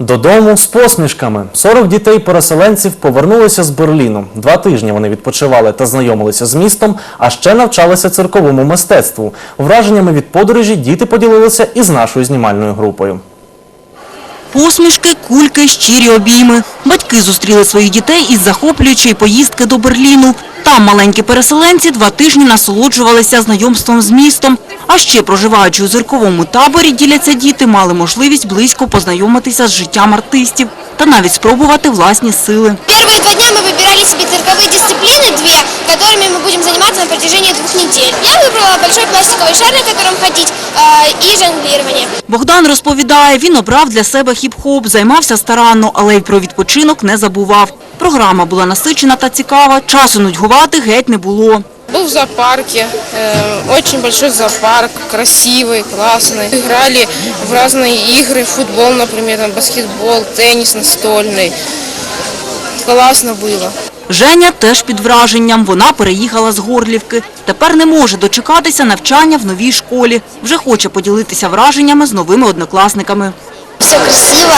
Додому з посмішками. 40 дітей-переселенців повернулися з Берліну. Два тижні вони відпочивали та знайомилися з містом, а ще навчалися цирковому мистецтву. Враженнями від подорожі діти поділилися із нашою знімальною групою. Посмішки, кульки, щирі обійми. Батьки зустріли своїх дітей із захоплюючої поїздки до Берліну. Там маленькі переселенці два тижні насолоджувалися знайомством з містом. А ще, проживаючи у зірковому таборі, діляться діти, мали можливість близько познайомитися з життям артистів та навіть спробувати власні сили. Первые два дня мы выбирали себе цирковые дисциплины, две, которыми мы будем заниматься на протяжении двух недель. Я выбрала большой пластиковый шар, на котором ходить, э, и жонглирование. Богдан розповідає, він обрав для себе хіп-хоп, займався старанно, але й про відпочинок не забував. Програма була насичена та цікава, часу нудьгувати геть не було. Был в зоопарке, э, очень большой зоопарк, красивый, классный. Играли в разные игры, футбол, например, там, баскетбол, теннис настольный. Классно было. Женя теж під враженням. Вона переїхала з Горлівки. Тепер не може дочекатися навчання в новій школі. Вже хоче поділитися враженнями з новими однокласниками. Все красиво,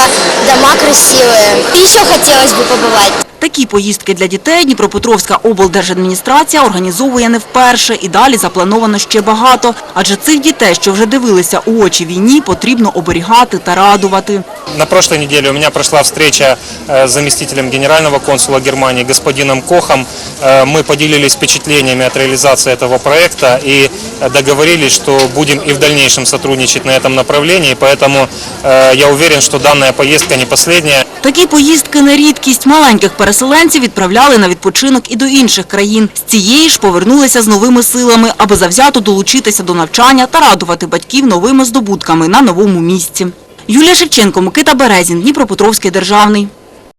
дома красивые. И еще хотелось бы побывать. Такі поїздки для дітей Дніпропетровська облдержадміністрація організовує не вперше і далі заплановано ще багато. Адже цих дітей, що вже дивилися у очі війні, потрібно оберігати та радувати. На прошлой неделе у меня прошла встреча э, с заместителем генерального консула Германии господином Кохом. Э, Мы поделились впечатлениями от реализации этого проекта и э, договорились, что будем и в дальнейшем сотрудничать на этом направлении. Поэтому э, я уверен, что данная поездка не последняя. Такі поїздки не рідкість. Маленьких переселенців відправляли на відпочинок і до інших країн. З цієї ж повернулися з новими силами, аби завзято долучитися до навчання та радувати батьків новими здобутками на новому місці. Юлія Шевченко, Микита Березін, Дніпропетровський державний.